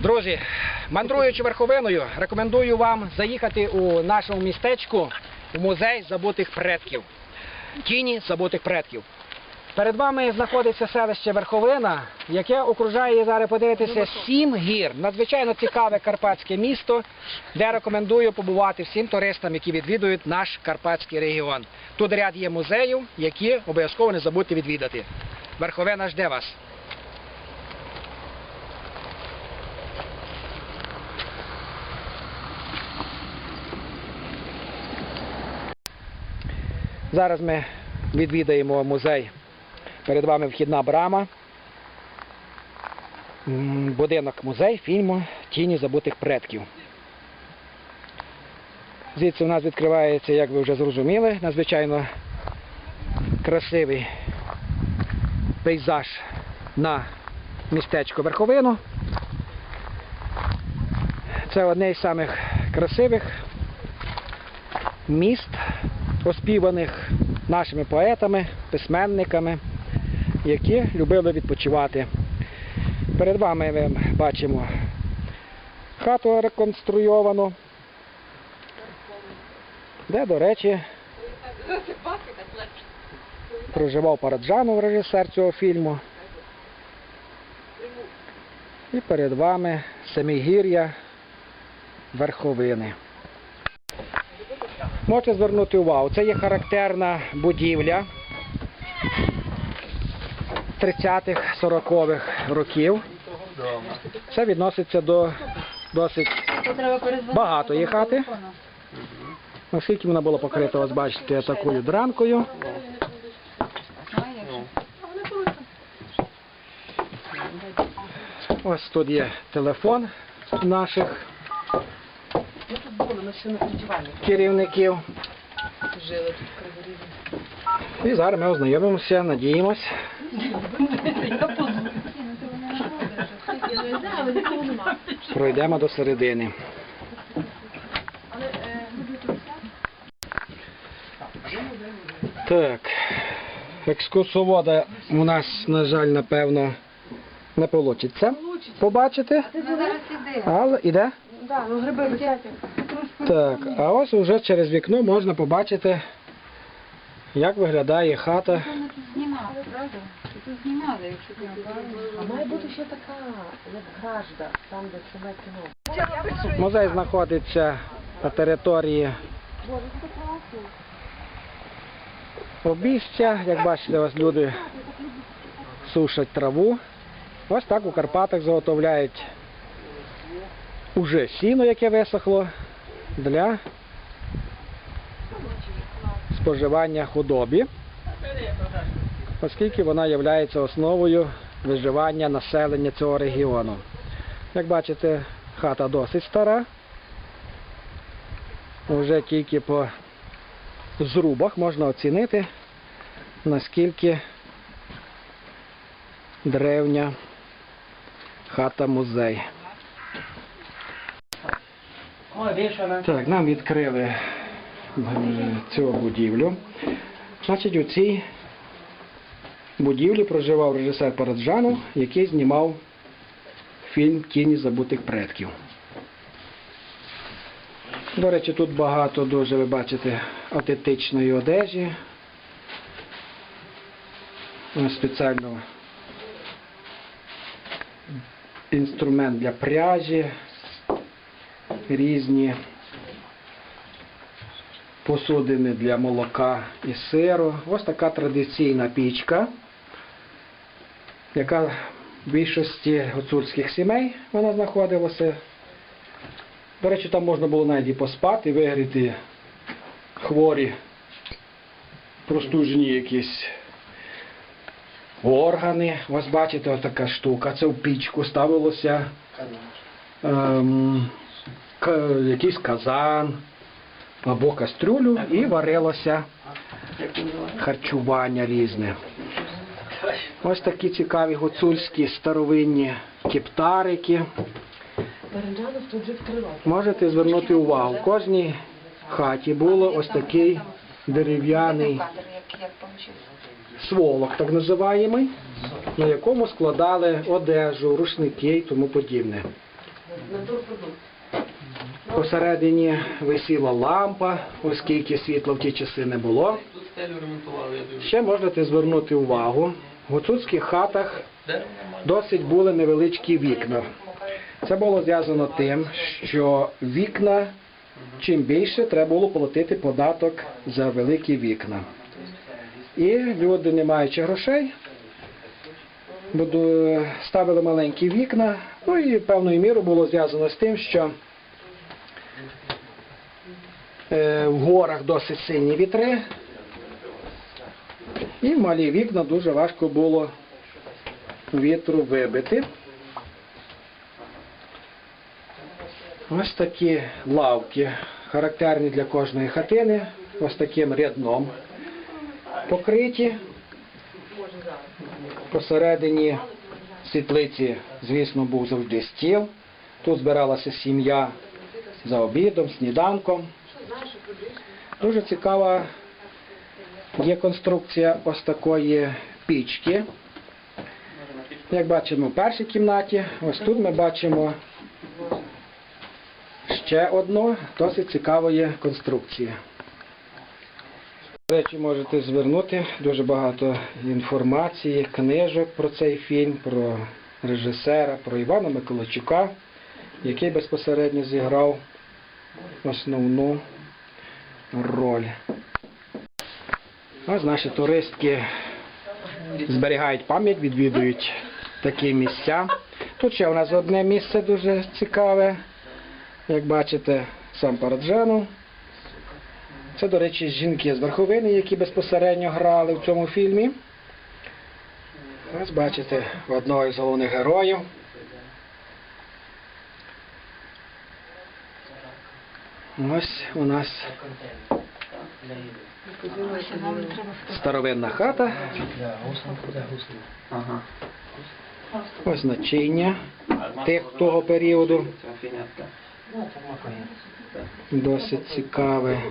Друзі, мандруючи верховиною, рекомендую вам заїхати у нашому містечку в музей забутих предків. Тіні забутих предків. Перед вами знаходиться селище Верховина, яке окружає зараз подивитися сім гір. Надзвичайно цікаве карпатське місто, де рекомендую побувати всім туристам, які відвідують наш карпатський регіон. Тут ряд є музеїв, які обов'язково не забудьте відвідати. Верховина жде вас. Зараз ми відвідаємо музей. Перед вами вхідна брама. Будинок музей фільму Тіні забутих предків. Звідси у нас відкривається, як ви вже зрозуміли, надзвичайно красивий пейзаж на містечко Верховину. Це одне із самих красивих міст, оспіваних нашими поетами, письменниками, які любили відпочивати. Перед вами ми бачимо хату реконструйовану, де, до речі, проживав Параджанов, режисер цього фільму. І перед вами Семигір'я Верховини. Можете звернути увагу, це є характерна будівля 30-х, 40-х років. Це відноситься до досить багатої хати. Оскільки вона була покрита, ось бачите, такою дранкою. Ось тут є телефон наших керівників. Жили тут. І зараз ми ознайомимося, надіємось. Пройдемо до середини. Так. Екскурсовода у нас, на жаль, напевно, не вийде побачити. Але іде? Так, ну гриби висять. Так, а ось уже через вікно можна побачити, як виглядає хата. Тут знімали, правда? Тут знімали, якщо А має бути ще така, як гражда, там, де саме кіно. Музей знаходиться на території обіща. Як бачите, ось люди сушать траву. Ось так у Карпатах заготовляють уже сіно, яке висохло, для споживання худобі, оскільки вона є основою виживання населення цього регіону. Як бачите, хата досить стара. Вже тільки по зрубах можна оцінити, наскільки древня хата музей. Так, нам відкрили е, цю будівлю. Значить, у цій будівлі проживав режисер Параджанов, який знімав фільм Тіні забутих предків. До речі, тут багато дуже, ви бачите, автентичної одежі. Спеціально інструмент для пряжі, різні посудини для молока і сиру. Ось така традиційна пічка, яка в більшості гуцульських сімей вона знаходилася. До речі, там можна було навіть і поспати, вигріти хворі, простужені якісь органи. Ось бачите, ось така штука. Це в пічку ставилося ем, якийсь казан або кастрюлю і варилося харчування різне. Ось такі цікаві гуцульські старовинні кептарики. Можете звернути увагу, в кожній хаті було ось такий дерев'яний сволок, так називаємий, на якому складали одежу, рушники і тому подібне. Посередині висіла лампа, оскільки світла в ті часи не було. Ще можете звернути увагу, в гуцульських хатах досить були невеличкі вікна. Це було зв'язано тим, що вікна, чим більше, треба було платити податок за великі вікна. І люди, не маючи грошей, ставили маленькі вікна, ну і певною мірою було зв'язано з тим, що в горах досить сильні вітри, і малі вікна дуже важко було вітру вибити. Ось такі лавки, характерні для кожної хатини, ось таким рядном покриті. Посередині світлиці, звісно, був завжди стіл. Тут збиралася сім'я за обідом, сніданком. Дуже цікава є конструкція ось такої пічки. Як бачимо в першій кімнаті, ось тут ми бачимо ще одну досить цікавої конструкції. До речі, можете звернути дуже багато інформації, книжок про цей фільм, про режисера, про Івана Миколайчука, який безпосередньо зіграв основну роль. Ось наші туристки зберігають пам'ять, відвідують такі місця. Тут ще у нас одне місце дуже цікаве. Як бачите, сам Параджану. Це, до речі, жінки з верховини, які безпосередньо грали в цьому фільмі. Ось бачите одного із головних героїв. Ось у нас старовинна хата. Ага. Ось начиння тих того періоду. Досить цікаве.